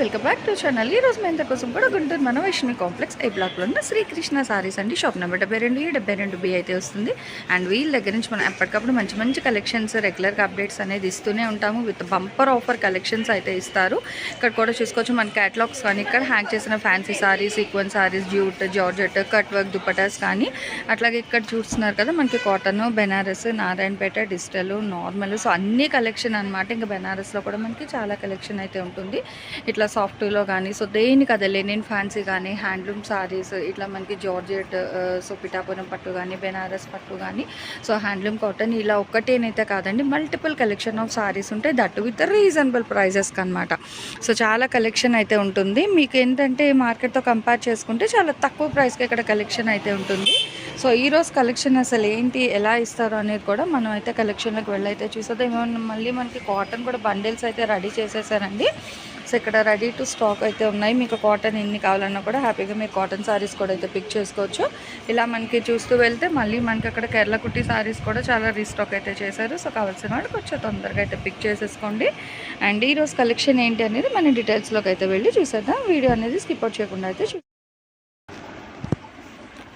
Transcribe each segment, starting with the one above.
Welcome back to channel ఈ రోజు మన కోసం కూడా గుంటూరు మన వైష్ణవి కాంప్లెక్స్ ఐ బ్లాక్లో ఉన్న శ్రీకృష్ణ సారీస్ అండి. షాప్ నెంబర్ డెబ్బై రెండు ఈ డెబ్బై రెండు బి అయితే వస్తుంది. అండ్ వీళ్ళ దగ్గర నుంచి మనం ఎప్పటికప్పుడు మంచి మంచి కలెక్షన్స్ రెగ్యులర్గా అప్డేట్స్ అనేది ఇస్తూనే ఉంటాము. విత్ బంపర్ ఆఫర్ కలెక్షన్స్ అయితే ఇస్తారు. ఇక్కడ కూడా చూసుకోవచ్చు మన క్యాటలాగ్స్ కానీ ఇక్కడ హ్యాంగ్ చేసిన fancy saris ఈక్వెన్ saris jute georgette cut work dupattas కానీ అట్లాగే ఇక్కడ చూస్తున్నారు కదా మనకి cotton Benaras Narayanpet digital normal so అన్ని కలెక్షన్ అనమాట ఇంకా బెనారస్లో కూడా మనకి చాలా కలెక్షన్ అయితే ఉంటుంది. ఇట్లా సాఫ్ట్లో కానీ సో దేనికి అదే లెనిన్ ఫ్యాన్సీ కానీ హ్యాండ్లూమ్ సారీస్ ఇట్లా మనకి జార్జెట్ సో uh, పిఠాపురం పట్టు కానీ బెనారస్ పట్టు కానీ సో హ్యాండ్లూమ్ కాటన్ ఇలా ఒక్కటేనైతే కాదండి మల్టిపుల్ కలెక్షన్ ఆఫ్ సారీస్ ఉంటాయి దట్ విత్ రీజనబుల్ ప్రైజెస్కి అనమాట సో చాలా కలెక్షన్ అయితే ఉంటుంది. మీకు ఏంటంటే మార్కెట్తో కంపేర్ చేసుకుంటే చాలా తక్కువ ప్రైస్కి ఇక్కడ కలెక్షన్ అయితే ఉంటుంది. సో ఈ కలెక్షన్ అసలు ఏంటి ఎలా ఇస్తారు అనేది కూడా మనం అయితే కలెక్షన్లోకి వెళ్ళైతే చూసేద్దాం. మళ్ళీ మనకి కాటన్ కూడా బండిల్స్ అయితే రెడీ చేసేసారండి. సో ఇక్కడ రెడీ టు స్టాక్ అయితే ఉన్నాయి. మీకు కాటన్ ఎన్ని కావాలన్నా కూడా హ్యాపీగా మీరు కాటన్ సారీస్ కూడా అయితే పిక్ చేసుకోవచ్చు. ఇలా మనకి చూస్తూ వెళ్తే మళ్ళీ మనకి అక్కడ కేరళ కుట్టి సారీస్ కూడా చాలా రీస్టాక్ అయితే చేశారు. సో కావాల్సిన వాళ్ళు కొంచెం తొందరగా అయితే పిక్ చేసేసుకోండి. అండ్ ఈరోజు కలెక్షన్ ఏంటి అనేది మన డీటెయిల్స్లోకి అయితే వెళ్ళి చూసేద్దాం. వీడియో అనేది స్కిప్ అవుట్ చేయకుండా అయితే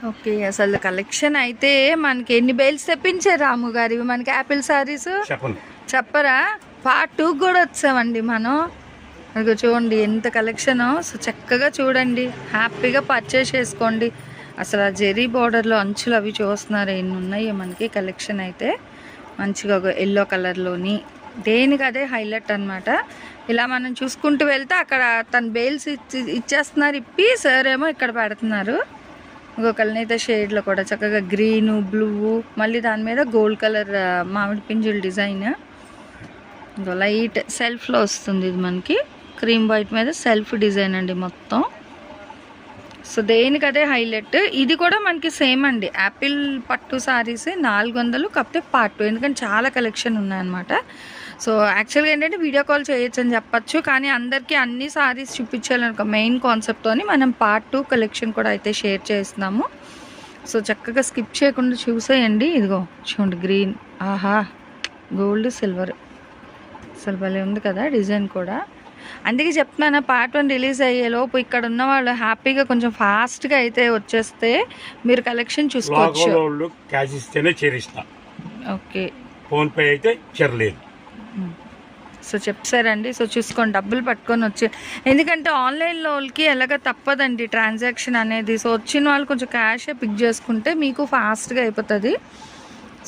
ఓకే అసలు కలెక్షన్ అయితే మనకి ఎన్ని బెయిల్స్ తెప్పించారు రాము గారు? ఇవి మనకి యాపిల్ సారీస్ చెప్పరా? పార్ట్ టూ కూడా వచ్చామండి మనం. అదిగో చూడండి ఎంత కలెక్షన్ సో చక్కగా చూడండి హ్యాపీగా పర్చేస్ చేసుకోండి. అసలు ఆ జెరీ బార్డర్లో అంచులు అవి చూస్తున్నారు. ఎన్ని ఉన్నాయి మనకి కలెక్షన్ అయితే. మంచిగా ఎల్లో కలర్లోని దేనికి అదే హైలైట్ అనమాట ఇలా మనం చూసుకుంటూ వెళ్తే అక్కడ తన బెయిల్స్ ఇచ్చి ఇచ్చేస్తున్నారు. ఇప్పి సార్ ఏమో ఇక్కడ పెడుతున్నారు. ఇంకొకళ్ళని అయితే షేడ్లో కూడా. చక్కగా గ్రీను బ్లూ మళ్ళీ దాని మీద గోల్డ్ కలర్ మామిడి పింజుల డిజైన్ ఇంకో లైట్ సెల్ఫ్లో వస్తుంది ఇది మనకి. క్రీమ్ వైట్ మీద సెల్ఫ్ డిజైన్ అండి మొత్తం. సో దేనికదే హైలైట్ ఇది కూడా మనకి సేమ్ అండి. యాపిల్ పట్టు శారీస్ నాలుగు వందలు కాకపోతే పార్ట్ టూ ఎందుకంటే చాలా కలెక్షన్ ఉన్నాయన్నమాట. సో యాక్చువల్గా ఏంటంటే వీడియో కాల్ చేయొచ్చు అని చెప్పచ్చు కానీ అందరికీ అన్ని సారీస్ చూపించాలని ఒక మెయిన్ కాన్సెప్ట్తోని మనం పార్ట్ టూ కలెక్షన్ కూడా అయితే షేర్ చేస్తున్నాము. సో చక్కగా స్కిప్ చేయకుండా చూసేయండి. ఇదిగో చూడండి గ్రీన్. ఆహా గోల్డ్ సిల్వర్. అసలు భలే ఉంది కదా డిజైన్ కూడా. అందుకే చెప్తున్నాను పార్ట్ వన్ రిలీజ్ అయ్యేలోపు ఇక్కడ ఉన్న వాళ్ళు హ్యాపీగా కొంచెం ఫాస్ట్గా అయితే వచ్చేస్తే మీరు కలెక్షన్ చూసుకోవచ్చు. ఓకే. ఫోన్ పే అయితే చేరలేదు. సో చెప్తారండి. సో చూసుకోండి డబ్బులు పట్టుకొని వచ్చి. ఎందుకంటే ఆన్లైన్లో వాళ్ళకి ఎలాగ తప్పదండి ట్రాన్సాక్షన్ అనేది. సో వచ్చిన వాళ్ళు కొంచెం క్యాషే పిక్ చేసుకుంటే మీకు ఫాస్ట్గా అయిపోతుంది.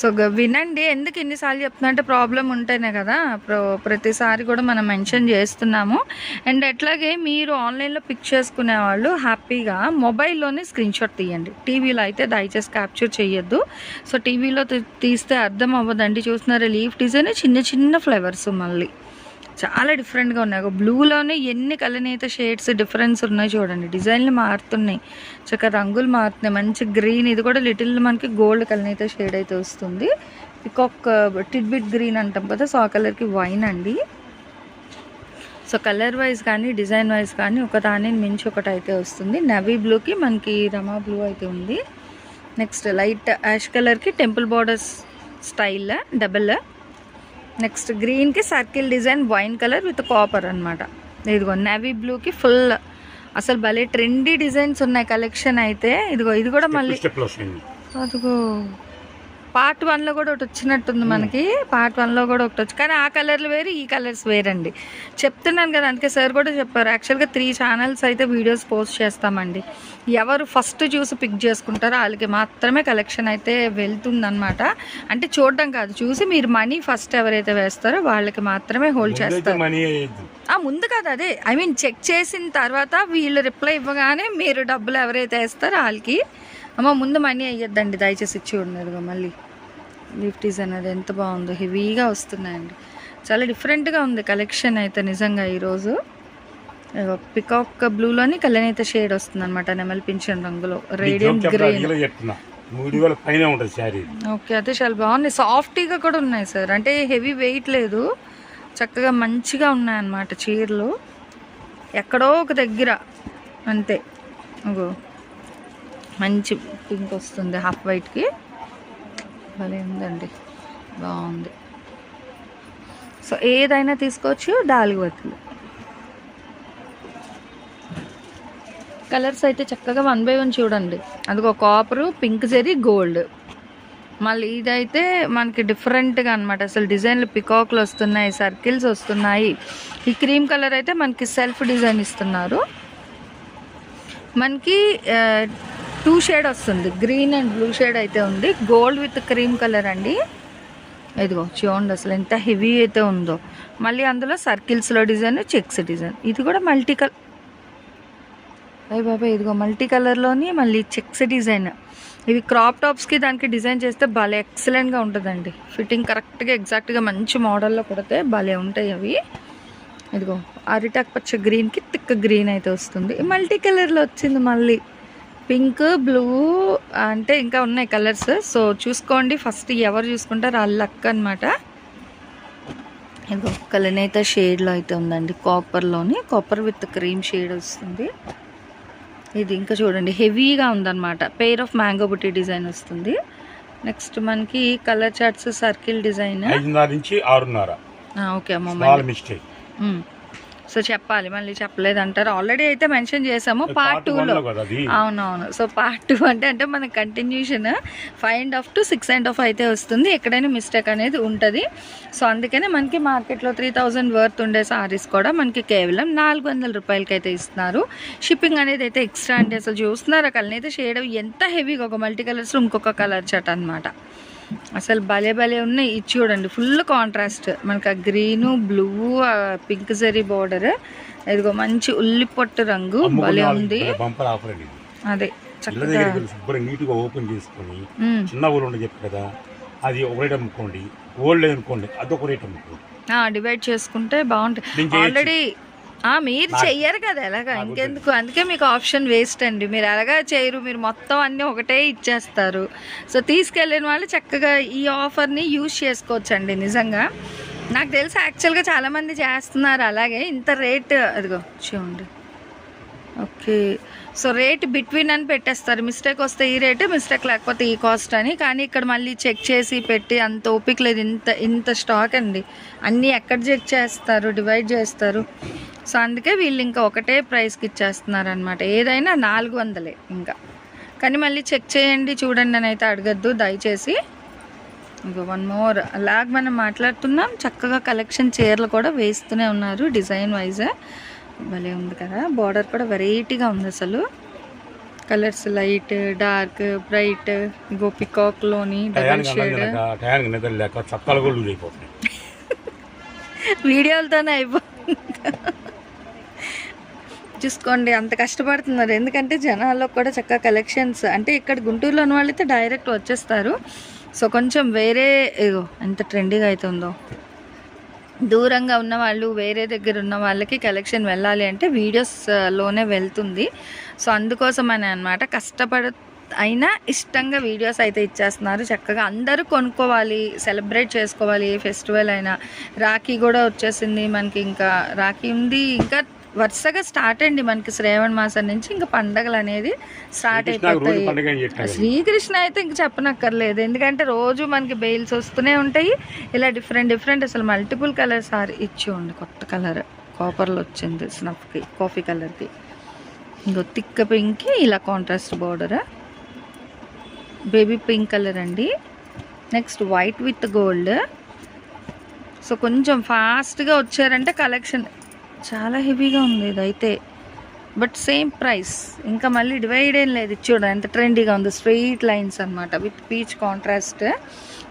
సో వినండి. ఎందుకు ఎన్నిసార్లు చెప్తున్నా అంటే ప్రాబ్లం ఉంటేనే కదా. ప్రో- ప్రతిసారి కూడా మనం మెన్షన్ చేస్తున్నాము. అండ్ అట్లాగే మీరు ఆన్లైన్లో పిక్ చేసుకునే వాళ్ళు హ్యాపీగా మొబైల్లోనే స్క్రీన్ షాట్ తీయండి. టీవీలో అయితే దయచేసి క్యాప్చర్ చేయొద్దు. సో టీవీలో తీస్తే అర్థం అవ్వదండి. చూస్తున్నారా లీఫ్ డిజైన్ చిన్న చిన్న ఫ్లేవర్స్ మళ్ళీ. చాలా డిఫరెంట్గా ఉన్నాయి. ఒక బ్లూలోనే ఎన్ని కలనేత షేడ్స్ డిఫరెన్స్ ఉన్నాయి చూడండి. డిజైన్లు మారుతున్నాయి. చక్కగా రంగులు మారుతున్నాయి. మంచి గ్రీన్ ఇది కూడా లిటిల్ మనకి గోల్డ్ కలనేత షేడ్ అయితే వస్తుంది. పికాక్ టిడ్బిట్ గ్రీన్ అంటాం కదా సో ఆ కలర్కి వైన్ అండి. సో కలర్ వైజ్ కానీ డిజైన్ వైజ్ కానీ ఒకదాని మించి ఒకటి అయితే వస్తుంది. నవీ బ్లూకి మనకి రమా బ్లూ అయితే ఉంది. నెక్స్ట్ లైట్ యాష్ కలర్కి temple borders style double next గ్రీన్కి circle design wine colour with copper అనమాట ఇదిగో నేవీ బ్లూకి ఫుల్ అసలు భలే ట్రెండీ డిజైన్స్ ఉన్నాయి కలెక్షన్ అయితే. ఇదిగో ఇది కూడా మళ్ళీ అదిగో పార్ట్ వన్లో కూడా ఒకటి వచ్చినట్టుంది మనకి. పార్ట్ వన్లో కూడా ఒకటి వచ్చి కానీ ఆ కలర్లు వేరు ఈ కలర్స్ వేరండి. చెప్తున్నాను కదా అందుకే సార్ కూడా చెప్పారు. యాక్చువల్గా త్రీ ఛానల్స్ అయితే వీడియోస్ పోస్ట్ చేస్తామండి. ఎవరు ఫస్ట్ చూసి పిక్ చేసుకుంటారో వాళ్ళకి మాత్రమే కలెక్షన్ అయితే వెళ్తుందన్నమాట. అంటే చూడడం కాదు చూసి మీరు మనీ ఫస్ట్ ఎవరైతే వేస్తారో వాళ్ళకి మాత్రమే హోల్డ్ చేస్తారు. ముందు కాదు అదే. ఐ మీన్ చెక్ చేసిన తర్వాత వీళ్ళు రిప్లై ఇవ్వగానే మీరు డబ్బులు ఎవరైతే వేస్తారో వాళ్ళకి అమ్మ ముందు మనీ అయ్యొద్దండి దయచేసి ఇచ్చి ఉండదుగా మళ్ళీ. లిఫ్టీస్ అనేది ఎంత బాగుందో హెవీగా వస్తున్నాయండి. చాలా డిఫరెంట్గా ఉంది కలెక్షన్ అయితే నిజంగా ఈరోజు. పికాక్ బ్లూలోని కలనైతే షేడ్ వస్తుంది అనమాట నెమలి పింఛన్ రంగులో రేడియం గ్రీన్ పైన ఉంటుంది శారీ. ఓకే అయితే చాలా బాగున్నాయి సాఫ్టీగా కూడా ఉన్నాయి సార్. అంటే హెవీ వెయిట్ లేదు. చక్కగా మంచిగా ఉన్నాయి అన్నమాట చీరలు. ఎక్కడో ఒక దగ్గర అంతే. ఇగో. మంచి పింక్ వస్తుంది హాఫ్ వైట్కి భలే ఉందండి. బాగుంది. సో ఏదైనా తీసుకోవచ్చు డాలివత్తులు కలర్స్ అయితే చక్కగా వన్ బై వన్ చూడండి. అదిగో కాపరు పింక్ జరీ గోల్డ్ మళ్ళీ ఇదైతే మనకి డిఫరెంట్గా అనమాట అసలు డిజైన్లు పికాక్లు వస్తున్నాయి సర్కిల్స్ వస్తున్నాయి. ఈ క్రీమ్ కలర్ అయితే మనకి సెల్ఫ్ డిజైన్ ఇస్తున్నారు. మనకి టూ షేడ్ వస్తుంది. గ్రీన్ అండ్ బ్లూ షేడ్ అయితే ఉంది. గోల్డ్ విత్ క్రీమ్ కలర్ అండి. ఇదిగో చూడండి అసలు ఎంత హెవీ అయితే ఉందో. మళ్ళీ అందులో సర్కిల్స్లో డిజైన్ చెక్స్ డిజైన్. ఇది కూడా మల్టీ కలర్ అయ్యి బాబాయ్ ఇదిగో మల్టీ కలర్లోని మళ్ళీ చెక్స్ డిజైన్. ఇవి క్రాప్ టాప్స్కి దానికి డిజైన్ చేస్తే భలే ఎక్సలెంట్గా ఉంటుందండి. ఫిట్టింగ్ కరెక్ట్గా ఎగ్జాక్ట్గా మంచి మోడల్లో కుడితే భలే ఉంటాయి అవి. ఇదిగో అరిటాక్ పచ్చ గ్రీన్కి తిక్క గ్రీన్ అయితే వస్తుంది. మల్టీ కలర్లో వచ్చింది మళ్ళీ. పింక్ బ్లూ అంటే ఇంకా ఉన్నాయి కలర్స్. సో చూసుకోండి. ఫస్ట్ ఎవరు చూసుకుంటారు వాళ్ళ లక్ అనమాట ఇదిగో కలనేత షేడ్లో అయితే ఉందండి. కాపర్లోని కాపర్ విత్ క్రీమ్ షేడ్ వస్తుంది. ఇది ఇంకా చూడండి హెవీగా ఉందన్నమాట. పేర్ ఆఫ్ మ్యాంగో బుట్టి డిజైన్ వస్తుంది. నెక్స్ట్ మనకి కలర్ చార్ట్స్ సర్కిల్ డిజైన్ ఐదున్నర నుంచి ఆరున్నర. ఓకే అమ్మ మిస్టేక్ సో చెప్పాలి మళ్ళీ చెప్పలేదు అంటారు ఆల్రెడీ అయితే మెన్షన్ చేసాము పార్ట్ టూలో అవునవును. సో పార్ట్ టూ అంటే అంటే మన continuation five and half to six and half అయితే వస్తుంది. ఎక్కడైనా మిస్టేక్ అనేది ఉంటుంది. సో అందుకనే మనకి మార్కెట్లో త్రీ థౌజండ్ వర్త్ ఉండే సారీస్ కూడా మనకి కేవలం నాలుగు వందల రూపాయలకి అయితే ఇస్తున్నారు. షిప్పింగ్ అనేది అయితే ఎక్స్ట్రా అండి అసలు చూస్తున్నారా? కలర్ అయితే షేడ్ ఎంత హెవీగా ఒక మల్టీ కలర్స్ ఇంకొక కలర్ చట్ అనమాట అసలు భలే భలే ఉన్నాయి. ఇది చూడండి ఫుల్ కాంట్రాస్ట్ మనకి ఆ green blue pink zari border ఇదిగో మంచి ఉల్లి పొట్టు రంగు భలే ఉంది. అదే చక్కగా. శుభ్రం ఓపెన్ చేసుకొని. చిన్న ఉండి చెప్పి కదా అది ఒక రేట్ అమ్ముకోండి. ఓల్డ్ అనుకోండి అదొక రేట్ అమ్ముకోండి. డివైడ్ చేసుకుంటే బాగుంటుంది. ఆల్రెడీ మీరు చెయ్యరు కదా ఎలాగా? ఇంకెందుకు? అందుకే మీకు ఆప్షన్ వేస్ట్ అండి. మీరు ఎలాగా చేయరు మీరు మొత్తం అన్నీ ఒకటే ఇచ్చేస్తారు. సో తీసుకెళ్ళిన వాళ్ళు చక్కగా ఈ ఆఫర్ని యూజ్ చేసుకోవచ్చు అండి నిజంగా. నాకు తెలిసి యాక్చువల్గా చాలామంది చేస్తున్నారు అలాగే. ఇంత రేట్ అదిగో చూడండి. ఓకే. సో రేట్ బిట్వీన్ అని పెట్టేస్తారు. మిస్టేక్ వస్తే ఈ రేటు మిస్టేక్ లేకపోతే ఈ కాస్ట్ అని. కానీ ఇక్కడ మళ్ళీ చెక్ చేసి పెట్టి అంత ఓపిక లేదు. ఇంత ఇంత స్టాక్ అండి. అన్నీ ఎక్కడ చెక్ చేస్తారు డివైడ్ చేస్తారు. సో అందుకే వీళ్ళు ఇంకా ఒకటే ప్రైస్కి ఇచ్చేస్తున్నారు అనమాట ఏదైనా నాలుగు వందలే ఇంకా. కానీ మళ్ళీ చెక్ చేయండి చూడండి అని అయితే అడగద్దు దయచేసి. ఇంకో వన్ మోర్ అలాగ మనం మాట్లాడుతున్నాం. చక్కగా కలెక్షన్ చీరలు కూడా వేస్తూనే ఉన్నారు డిజైన్ వైజ్. భలే ఉంది కదా. బార్డర్ కూడా వెరైటీగా ఉంది అసలు. కలర్స్ లైట్ డార్క్ బ్రైట్ ఇంకో పికాక్లోని డబల్ షేడ్ తినక టయానికి నిద్ర లేక చక్కాలు కూడా లూజ్ అయిపోతున్నాయి వీడియోలతోనే అయిపోతుంది చూసుకోండి అంత కష్టపడుతున్నారు. ఎందుకంటే జనాల్లో కూడా చక్కగా కలెక్షన్స్ అంటే ఇక్కడ గుంటూరులో ఉన్న వాళ్ళైతే డైరెక్ట్ వచ్చేస్తారు. సో కొంచెం వేరే ఎంత ట్రెండీగా అవుతుందో దూరంగా ఉన్న వాళ్ళు వేరే దగ్గర ఉన్న వాళ్ళకి కలెక్షన్ వెళ్ళాలి అంటే వీడియోస్లోనే వెళ్తుంది. సో అందుకోసం అని అనమాట కష్టపడ అయినా ఇష్టంగా వీడియోస్ అయితే ఇచ్చేస్తున్నారు. చక్కగా అందరూ కొనుక్కోవాలి సెలబ్రేట్ చేసుకోవాలి ఏ ఫెస్టివల్ అయినా. రాఖీ కూడా వచ్చేసింది మనకి ఇంకా. రాఖీ ఉంది ఇంకా వరుసగా స్టార్ట్ అండి మనకి శ్రావణ మాసం నుంచి ఇంకా పండగలు అనేది స్టార్ట్ అయిపోతాయి. శ్రీకృష్ణ అయితే ఇంక చెప్పనక్కర్లేదు. ఎందుకంటే రోజు మనకి బెయిల్స్ వస్తూనే ఉంటాయి. ఇలా డిఫరెంట్ డిఫరెంట్ అసలు మల్టిపుల్ కలర్స్ ఆర్ ఇచ్చి కొత్త కలర్ కాపర్లో వచ్చింది స్నఫ్కి కాఫీ కలర్కి ఇంకో తిక్క పింక్కి ఇలా contrast border baby pink colour అండి. Next white with gold so కొంచెం ఫాస్ట్గా వచ్చారంటే కలెక్షన్ చాలా హెవీగా ఉంది ఇదైతే. But same price. ఇంకా మళ్ళీ డివైడ్ ఏం లేదు. చూడండి ఎంత ట్రెండీగా ఉంది. స్ట్రెయిట్ లైన్స్ అన్నమాట. With peach contrast.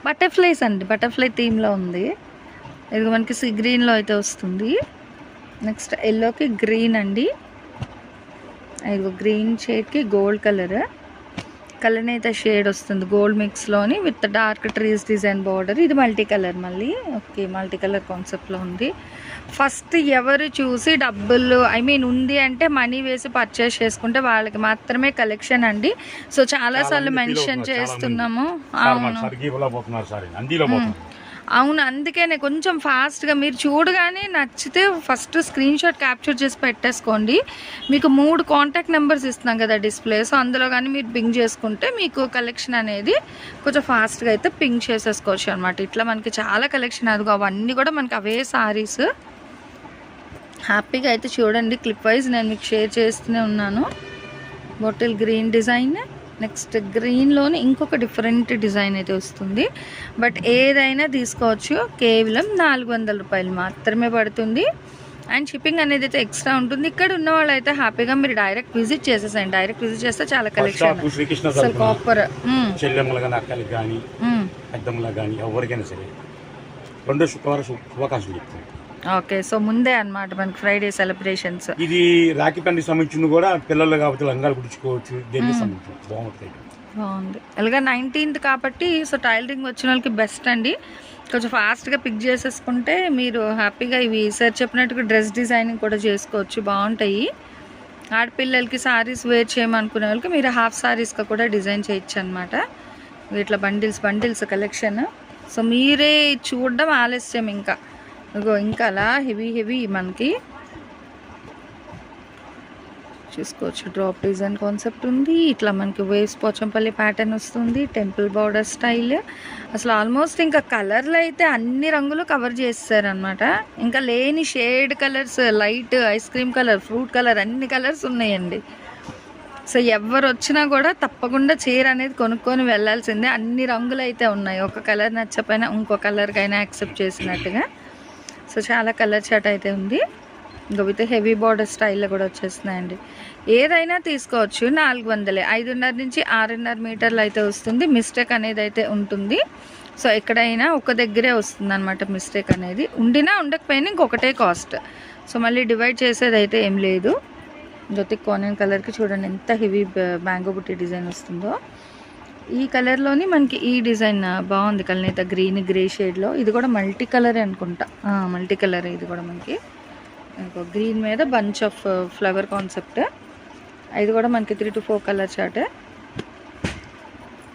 బటర్ఫ్లైస్ అండి. బటర్ఫ్లై థీమ్లో ఉంది. ఇది మనకి సి గ్రీన్లో అయితే వస్తుంది. నెక్స్ట్ ఎల్లోకి గ్రీన్ అండి. ఇది గ్రీన్ షేడ్కి గోల్డ్ కలర్. కలనేత షేడ్ వస్తుంది. Gold మిక్స్లోని with dark trees design border. ఇది మల్టీ కలర్ మళ్ళీ. ఓకే మల్టీ కలర్ కాన్సెప్ట్లో ఉంది. ఫస్ట్ ఎవరు చూసి డబ్బులు ఐ మీన్ ఉంది అంటే మనీ వేసి పర్చేస్ చేసుకుంటే వాళ్ళకి మాత్రమే కలెక్షన్ అండి. సో చాలాసార్లు మెన్షన్ చేస్తున్నాము. అవును. అవును అందుకనే కొంచెం ఫాస్ట్గా మీరు చూడగానే నచ్చితే ఫస్ట్ స్క్రీన్ షాట్ క్యాప్చర్ చేసి పెట్టేసుకోండి. మీకు మూడు కాంటాక్ట్ నెంబర్స్ ఇస్తున్నాం కదా డిస్ప్లే సో అందులో కానీ మీరు పింక్ చేసుకుంటే మీకు కలెక్షన్ అనేది కొంచెం ఫాస్ట్గా అయితే పింక్ చేసేసుకోవచ్చు అనమాట ఇట్లా మనకి చాలా కలెక్షన్ అదిగో అవన్నీ కూడా మనకి అవే సారీస్. హ్యాపీగా అయితే చూడండి. క్లిప్ వైజ్ నేను మీకు షేర్ చేస్తూనే ఉన్నాను. Bottle green design. నెక్స్ట్ గ్రీన్లోనే ఇంకొక డిఫరెంట్ డిజైన్ అయితే వస్తుంది. బట్ ఏదైనా తీసుకోవచ్చు. కేవలం నాలుగు వందల రూపాయలు మాత్రమే పడుతుంది. అండ్ షిప్పింగ్ అనేది అయితే ఎక్స్ట్రా ఉంటుంది. ఇక్కడ ఉన్న వాళ్ళు అయితే హ్యాపీగా మీరు డైరెక్ట్ విజిట్ చేసేసండి డైరెక్ట్ విజిట్ చేస్తే చాలా కలెక్షన్ అసలు కాపర్ ఎవరికైనా సరే రెండో శుక్రవారం శుభాకాంక్షలు చెప్తాను ఓకే సో ముందే అన్నమాట మనకి ఫ్రైడే సెలబ్రేషన్స్ ఇది రాఖీ పండుగ సంబంధించింది కూడా పిల్లలు కాబట్టి లంగాలు కుడుచుకోవచ్చు దేనికి సంబంధించి బాగుంటుంది. బాగుంది. అలాగే నైన్టీన్త్ కాబట్టి సో టైలరింగ్ వచ్చిన వాళ్ళకి బెస్ట్ అండి. కొంచెం ఫాస్ట్గా పిక్ చేసేసుకుంటే మీరు హ్యాపీగా ఇవి సార్ చెప్పినట్టుగా డ్రెస్ డిజైనింగ్ కూడా చేసుకోవచ్చు బాగుంటాయి. ఆడపిల్లలకి సారీస్ వేర్ చేయమనుకునే వాళ్ళకి మీరు హాఫ్ సారీస్గా కూడా డిజైన్ చేయొచ్చు అనమాట ఇట్లా బండిల్స్ బండిల్స్ కలెక్షన్ సో మీరే చూడడం ఆలస్యం ఇంకా. ఇగో ఇంకా అలా హెవీ హెవీ మనకి చూసుకోవచ్చు. డ్రాప్ డిజైన్ కాన్సెప్ట్ ఉంది. ఇట్లా మనకి వేవ్స్ పోచంపల్లి ప్యాటర్న్ వస్తుంది. టెంపుల్ బార్డర్ స్టైల్ అసలు ఆల్మోస్ట్ ఇంకా కలర్లు అయితే అన్ని రంగులు కవర్ చేస్తారనమాట ఇంకా లేని shade colours light ice cream colour fruit colour అన్ని కలర్స్ ఉన్నాయండి. సో ఎవరు వచ్చినా కూడా తప్పకుండా చీర అనేది కొనుక్కొని వెళ్ళాల్సిందే. అన్ని రంగులు అయితే ఉన్నాయి. ఒక కలర్ నచ్చపోయినా ఇంకో కలర్కైనా యాక్సెప్ట్ చేసినట్టుగా. సో చాలా కలర్ షర్ట్ అయితే ఉంది. ఇంకా విత్ హెవీ బార్డర్ స్టైల్లో కూడా వచ్చేస్తున్నాయండి. ఏదైనా తీసుకోవచ్చు నాలుగు వందలే. ఐదున్నర నుంచి ఆరున్నర మీటర్లు అయితే వస్తుంది. మిస్టేక్ అనేది అయితే ఉంటుంది. సో ఎక్కడైనా ఒక దగ్గరే వస్తుంది అనమాట మిస్టేక్ అనేది. ఉండినా ఉండకపోయినా ఇంకొకటే కాస్ట్. సో మళ్ళీ డివైడ్ చేసేది అయితే ఏం లేదు. జ్యోతి కోనన్ కలర్కి చూడండి ఎంత హెవీ మ్యాంగో బుట్టి డిజైన్ వస్తుందో. ఈ కలర్లోని మనకి ఈ డిజైన్ బాగుంది కలనేత గ్రీన్ గ్రే షేడ్లో ఇది కూడా మల్టీ కలరే అనుకుంటా. మల్టీ కలర్ ఇది కూడా మనకి. గ్రీన్ మీద బంచ్ ఆఫ్ ఫ్లవర్ కాన్సెప్ట్ ఇది కూడా మనకి three to four colour chart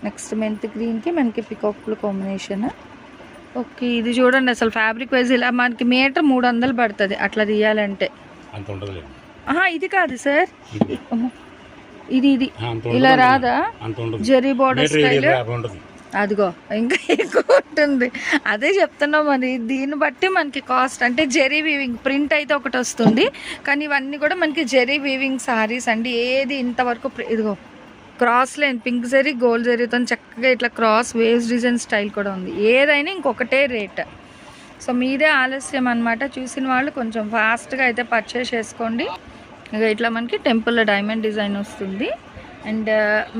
next mint గ్రీన్కి మనకి పికాక్లు కాంబినేషన్ ఓకే ఇది చూడండి అసలు ఫ్యాబ్రిక్ వైజ్ ఇలా మనకి మీటర్ మూడు వందలు పడుతుంది. అట్లా తీయాలంటే. ఇది కాదు సార్. ఇది ఇది. ఇలా రాదా? Zari border style? అదిగో ఇంకా ఎక్కువ ఉంటుంది. అదే చెప్తున్నాం మరి దీన్ని బట్టి మనకి కాస్ట్ అంటే జెరీ వీవింగ్ ప్రింట్ అయితే ఒకటి వస్తుంది కానీ ఇవన్నీ కూడా మనకి జెరీ వీవింగ్ సారీస్ అండి. ఏది ఇంతవరకు ఇదిగో cross line pink zari gold జరీతో చక్కగా ఇట్లా క్రాస్ వేవ్స్ డిజైన్ స్టైల్ కూడా ఉంది. ఏదైనా ఇంకొకటే రేట్. సో మీదే ఆలస్యం అనమాట చూసిన వాళ్ళు కొంచెం ఫాస్ట్గా అయితే పర్చేస్ చేసుకోండి. ఇక ఇట్లా మనకి టెంపుల్లో డైమండ్ డిజైన్ వస్తుంది. అండ్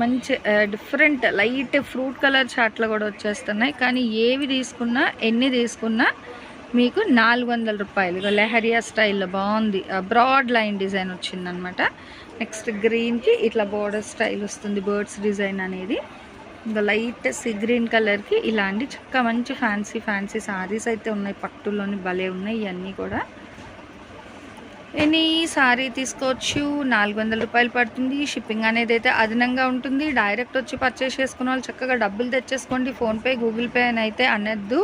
మంచి డిఫరెంట్ లైట్ ఫ్రూట్ కలర్ చాట్లు కూడా వచ్చేస్తున్నాయి. కానీ ఏవి తీసుకున్నా ఎన్ని తీసుకున్నా మీకు నాలుగు వందల రూపాయలు. ఇక లెహరియా స్టైల్లో బాగుంది. బ్రాడ్ లైన్ డిజైన్ వచ్చిందనమాట నెక్స్ట్ గ్రీన్కి ఇట్లా బోర్డర్ స్టైల్ వస్తుంది బర్డ్స్ డిజైన్ అనేది. ఇంకా లైట్ సీ గ్రీన్ కలర్కి ఇలాంటి చక్క మంచి ఫ్యాన్సీ ఫ్యాన్సీ సారీస్ అయితే ఉన్నాయి. పట్టులోని భలే ఉన్నాయి ఇవన్నీ కూడా. ఎనీ సారీ తీసుకోవచ్చు. నాలుగు వందల రూపాయలు పడుతుంది. షిప్పింగ్ అనేది అయితే అదనంగా ఉంటుంది. డైరెక్ట్ వచ్చి పర్చేస్ చేసుకున్న వాళ్ళు చక్కగా డబ్బులు తెచ్చేసుకోండి. ఫోన్పే గూగుల్ పే అని అయితే అనద్దు.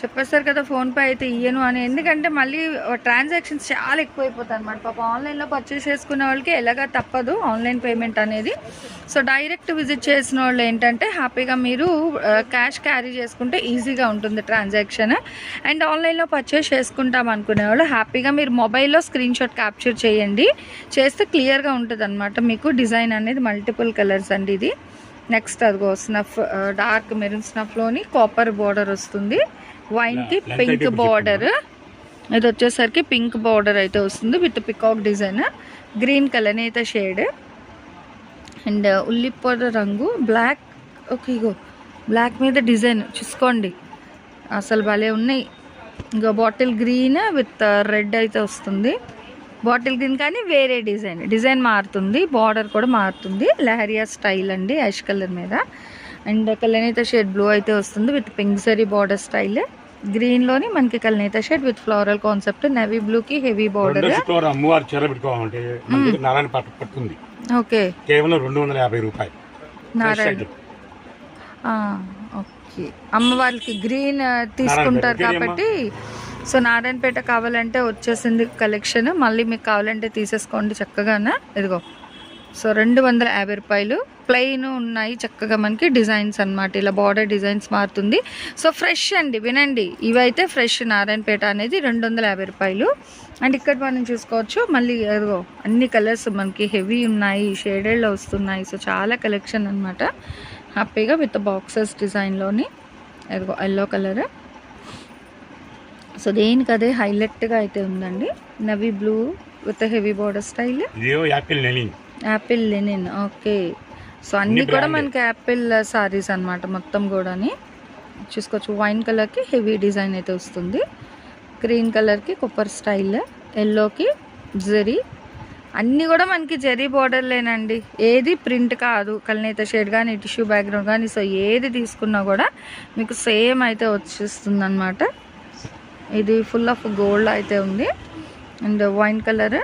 చెప్పేస్తారు కదా ఫోన్పే అయితే ఇయ్యను అని. ఎందుకంటే మళ్ళీ ట్రాన్సాక్షన్స్ చాలా ఎక్కువైపోతాయి అనమాట పాప ఆన్లైన్లో పర్చేస్ చేసుకునే వాళ్ళకి ఎలాగా తప్పదు ఆన్లైన్ పేమెంట్ అనేది. సో డైరెక్ట్ విజిట్ చేసిన వాళ్ళు ఏంటంటే హ్యాపీగా మీరు క్యాష్ క్యారీ చేసుకుంటే ఈజీగా ఉంటుంది ట్రాన్సాక్షన్ అండ్ ఆన్లైన్లో పర్చేస్ చేసుకుంటాం అనుకునే వాళ్ళు హ్యాపీగా మీరు మొబైల్లో స్క్రీన్ షాట్ క్యాప్చర్ చేయండి. చేస్తే క్లియర్గా ఉంటుంది అనమాట మీకు డిజైన్ అనేది మల్టిపుల్ కలర్స్ అండి ఇది. నెక్స్ట్ అదిగో స్నఫ్ డార్క్ మెరూన్ స్నఫ్లోని కాపర్ బార్డర్ వస్తుంది. వైన్కి పింక్ బార్డర్ ఇది వచ్చేసరికి పింక్ బార్డర్ అయితే వస్తుంది with peacock design green colour అయితే షేడ్ అండ్ ఉల్లిపొర రంగు బ్లాక్ ఓకే ఇగో బ్లాక్ మీద డిజైన్ చూసుకోండి. అసలు భలే ఉన్నాయి. ఇంకా బాటిల్ గ్రీన్ విత్ రెడ్ అయితే వస్తుంది. బాటిల్ గ్రీన్ కానీ వేరే డిజైన్ డిజైన్ మారుతుంది. బార్డర్ కూడా మారుతుంది. లహరియా స్టైల్ అండి యాష్ కలర్ మీద. అండ్ కలనేత షేడ్ బ్లూ అయితే వస్తుంది with pink zari border style. గ్రీన్లోని మనకి కలనేత shade with floral concept navy బ్లూకి హెవీ రెండో బార్డర్ అమ్మవారి చీర పెట్టుకోవాలంటే నారాయణ ఓకే. కేవలం రెండు వందల యాభై రూపాయలు. నారాయణ. ఓకే. అమ్మవారికి గ్రీన్ తీసుకుంటారు. కాబట్టి సో నారాయణపేట కావాలంటే వచ్చేసింది కలెక్షన్. మళ్ళీ మీకు కావాలంటే తీసేసుకోండి చక్కగానే. ఇదిగో. సో రెండు వందల యాభై రూపాయలు. ప్లెయిన్ ఉన్నాయి చక్కగా మనకి డిజైన్స్ అన్నమాట. ఇలా బార్డర్ డిజైన్స్ మారుతుంది. సో ఫ్రెష్ అండి వినండి. ఇవైతే ఫ్రెష్ నారాయణపేట అనేది రెండు వందల యాభై రూపాయలు. అండ్ ఇక్కడ మనం చూసుకోవచ్చు మళ్ళీ ఏదో అన్ని కలర్స్ మనకి హెవీ ఉన్నాయి షేడెడ్లో వస్తున్నాయి. సో చాలా కలెక్షన్ అన్నమాట. హ్యాపీగా విత్ బాక్సెస్ డిజైన్లోని అదిగో ఎల్లో కలర్ సో దేనికి అదే హైలైట్గా అయితే ఉందండి. Navy blue with heavy border style apple apple linen okay. So అన్ని కూడా. మనకి యాపిల్ సారీస్ అన్నమాట మొత్తం కూడాని. చూసుకోవచ్చు. వైన్ కలర్కి హెవీ డిజైన్ అయితే వస్తుంది. గ్రీన్ కలర్కి కొబ్బరి స్టైల్ ఎల్లోకి జరీ అన్నీ కూడా మనకి జరీ లేనండి. ఏది ప్రింట్ కాదు. కల్నేత షేడ్ కానీ టిష్యూ బ్యాక్గ్రౌండ్ కానీ సో ఏది తీసుకున్నా కూడా మీకు సేమ్ అయితే వచ్చేస్తుంది అనమాట ఇది ఫుల్ ఆఫ్ గోల్డ్ అయితే ఉంది. అండ్ వైన్ కలర్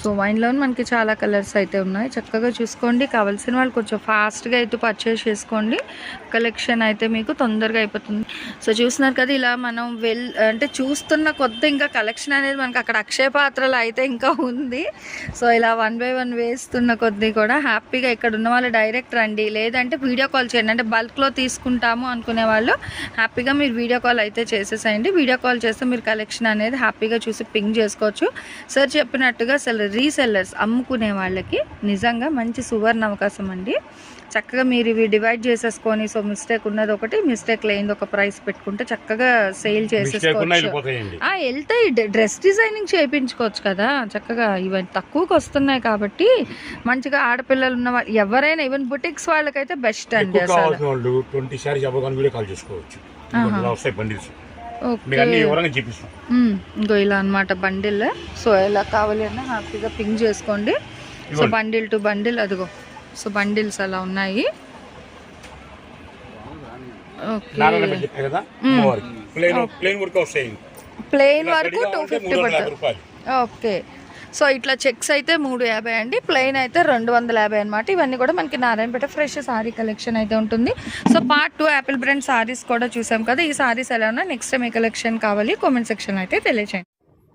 సో వైన్లో మనకి చాలా కలర్స్ అయితే ఉన్నాయి. చక్కగా చూసుకోండి. కావాల్సిన వాళ్ళు కొంచెం ఫాస్ట్గా అయితే పర్చేస్ చేసుకోండి. కలెక్షన్ అయితే మీకు తొందరగా అయిపోతుంది. సో చూస్తున్నారు కదా ఇలా మనం వెల్ అంటే చూస్తున్న కొద్ది ఇంకా కలెక్షన్ అనేది మనకి అక్కడ అక్షయ పాత్రలు అయితే ఇంకా ఉంది. సో ఇలా వన్ బై వన్ వేస్తున్న కొద్దీ కూడా హ్యాపీగా ఇక్కడ ఉన్న వాళ్ళు డైరెక్ట్ రండి. లేదంటే వీడియో కాల్ చేయండి. అంటే బల్క్లో తీసుకుంటాము అనుకునే వాళ్ళు హ్యాపీగా మీరు వీడియో కాల్ అయితే చేసేసేయండి. వీడియో కాల్ చేస్తే మీరు కలెక్షన్ అనేది హ్యాపీగా చూసి పింక్ చేసుకోవచ్చు. సార్ చెప్పినట్టుగా సెల్ అసలు రీసెల్లర్స్ అమ్ముకునే వాళ్ళకి నిజంగా మంచి సువర్ణ అవకాశం అండి. చక్కగా మీరు ఇవి డివైడ్ చేసేసుకొని సో మిస్టేక్ ఉన్నది ఒకటి మిస్టేక్ లేనిది ఒక ప్రైస్ పెట్టుకుంటే చక్కగా సేల్ చేసేసుకోవచ్చు. వెళ్తాయి డ్రె- డ్రెస్ డిజైనింగ్ చేయించుకోవచ్చు కదా. చక్కగా ఇవన్నీ తక్కువకి వస్తున్నాయి కాబట్టి మంచిగా ఆడపిల్లలు ఉన్న వాళ్ళు ఎవరైనా ఈవెన్ బుటిక్స్ వాళ్ళకైతే బెస్ట్ అండి ట్వంటీ కాల్ చేసుకోవచ్చు. మీకు అన్ని వివరంగా చూపిస్తాం. ఇంకో ఇలా అన్నమాట బండిల్. సో ఎలా కావాలి అన్నా హ్యాపీగా పింక్ చేసుకోండి. సో. బండిల్ టు బండిల్ అదిగో. సో బండిల్స్ అలా ఉన్నాయి. ప్లెయిన్ వరకు టూ ఫిఫ్టీ ఓకే. సో ఇట్లా చెక్స్ అయితే మూడు యాభై అండి ప్లెయిన్ అయితే రెండు వందల యాభై అనమాట ఇవన్నీ కూడా మనకి నారాయణపేట ఫ్రెష్ సారీ కలెక్షన్ అయితే ఉంటుంది. So part two apple brand saris కూడా చూసాం కదా ఈ సారీస్ ఎలా ఉన్నా నెక్స్ట్ టైం ఏ కలెక్షన్ కావాలి కామెంట్ సెక్షన్ అయితే తెలియచేయండి.